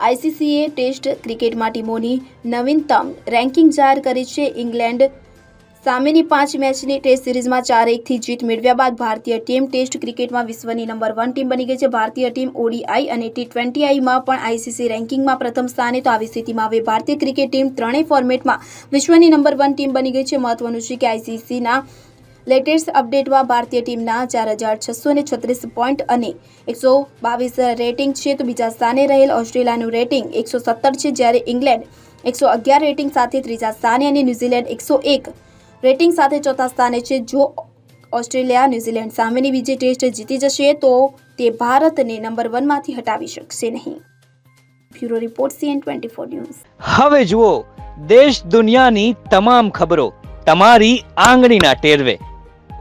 આઈસીસીએ test ક્રિકેટમાં ટીમોની નવીનતમ ranking જાહેર કરી છે ઇંગ્લેન્ડ. સામેની પાંચ મેચની ટેસ્ટ સિરીઝમાં ચાર એકથી જીત મેળવ્યા બાદ ભારતીય ટીમ ટેસ્ટ ક્રિકેટમાં વિશ્વની નંબર વન ટીમ બની ગઈ છે. ભારતીય ટીમ ઓડીઆઈ અને ટી ટ્વેન્ટી આઈમાં પણ આઈસીસી રેન્કિંગમાં પ્રથમ સ્થાને તો આવી સ્થિતિમાં હવે ભારતીય ક્રિકેટ ટીમ ત્રણેય ફોર્મેટમાં વિશ્વની નંબર વન ટીમ બની ગઈ છે. મહત્વનું છે કે આઈસીસીના લેટેસ્ટ અપડેટમાં ભારતીય ટીમના ચાર હજાર છસો ને છત્રીસ પોઈન્ટ અને એકસો બાવીસ રેટિંગ છે. તો બીજા સ્થાને રહેલ ઓસ્ટ્રેલિયાનું રેટિંગ એકસો સત્તર છે, જ્યારે ઇંગ્લેન્ડ એકસો અગિયાર રેટિંગ સાથે ત્રીજા સ્થાને અને ન્યૂઝીલેન્ડ એકસો એક રેટિંગ સાથે ચોથા સ્થાને છે. જો ઓસ્ટ્રેલિયા ન્યૂઝીલેન્ડ સામેની બીજી ટેસ્ટ જીતી જશે, તો તે ભારતને નંબર વનમાંથી હટાવી શકશે નહીં. Bureau report CN twenty four news. હવે જુઓ, દેશ દુનિયાની તમામ ખબરો તમારી આંગળીના ટેરવે.